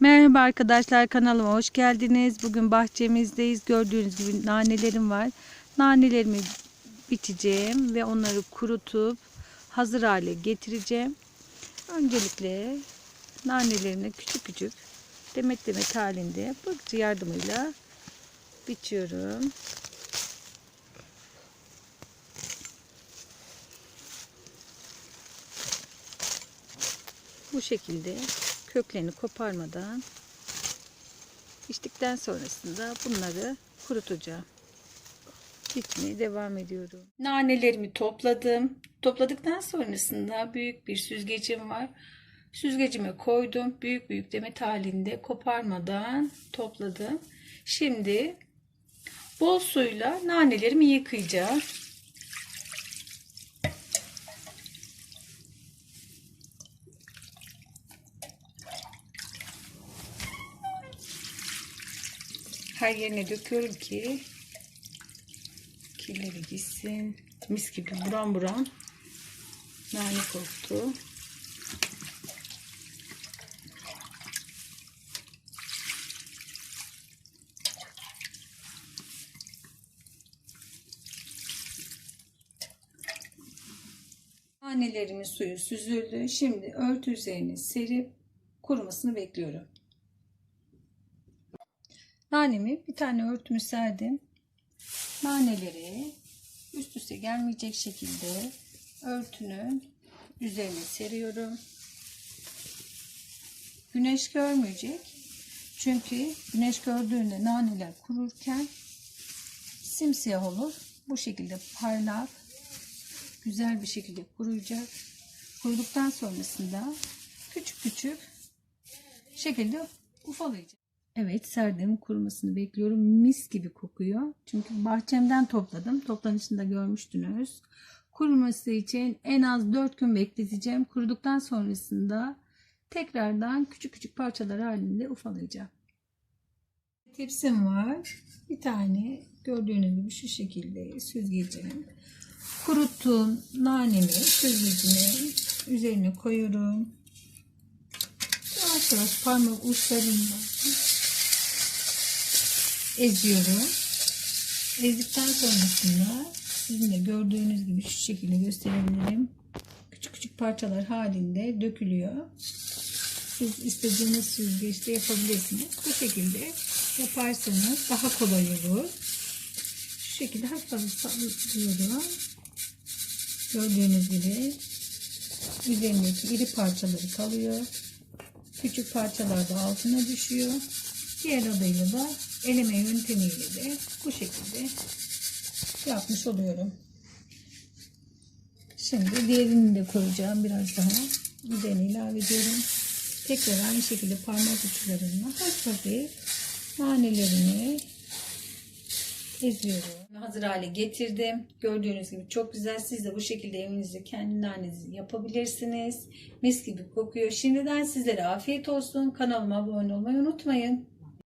Merhaba arkadaşlar kanalıma hoş geldiniz. Bugün bahçemizdeyiz. Gördüğünüz gibi nanelerim var. Nanelerimi biçeceğim ve onları kurutup hazır hale getireceğim. Öncelikle nanelerini küçük küçük demet demet halinde bakıcı yardımıyla biçiyorum. Bu şekilde köklerini koparmadan içtikten sonrasında bunları kurutacağım. Bitmeye devam ediyorum. Nanelerimi topladım. Topladıktan sonrasında büyük bir süzgecim var. Süzgecime koydum. Büyük büyük demet halinde koparmadan topladım. Şimdi bol suyla nanelerimi yıkayacağım. Her yerine döküyorum ki kirleri gitsin. Mis gibi buram buram nane koktu. Nanelerimin suyu süzüldü. Şimdi örtü üzerine serip kurumasını bekliyorum. Nanemi bir tane örtümü serdim. Naneleri üst üste gelmeyecek şekilde örtünün üzerine seriyorum. Güneş görmeyecek. Çünkü güneş gördüğünde naneler kururken simsiyah olur. Bu şekilde parlar. Güzel bir şekilde kuruyacak. Kuruduktan sonrasında küçük küçük şekilde ufalayacak. Evet serdim kurumasını bekliyorum. Mis gibi kokuyor. Çünkü bahçemden topladım. Toplanışında görmüştünüz. Kuruması için en az 4 gün bekleteceğim. Kuruduktan sonrasında tekrardan küçük küçük parçalar halinde ufalayacağım. Tepsim var. Bir tane gördüğünüz gibi şu şekilde süzgecim. Kuruttuğum nanemi süzgecimin üzerine koyuyorum. Yavaş yavaş parmak uçlarından eziyorum. Ezdikten sonrasında sizin de gördüğünüz gibi şu şekilde gösterebilirim. Küçük küçük parçalar halinde dökülüyor. Siz istediğiniz süzgeçte yapabilirsiniz. Bu şekilde yaparsanız daha kolay olur. Şu şekilde hafif hafif sallıyorum. Gördüğünüz gibi üzerindeki iri parçaları kalıyor. Küçük parçalar da altına düşüyor. Diğer adıyla da eleme yöntemiyle de bu şekilde yapmış oluyorum. Şimdi diğerini de koyacağım biraz daha. Üzerine ilave ediyorum. Tekrar aynı şekilde parmak uçlarımla hafif hafif nanelerini eziyorum. Hazır hale getirdim. Gördüğünüz gibi çok güzel. Siz de bu şekilde evinizde kendi nanenizi yapabilirsiniz. Mis gibi kokuyor. Şimdiden sizlere afiyet olsun. Kanalıma abone olmayı unutmayın.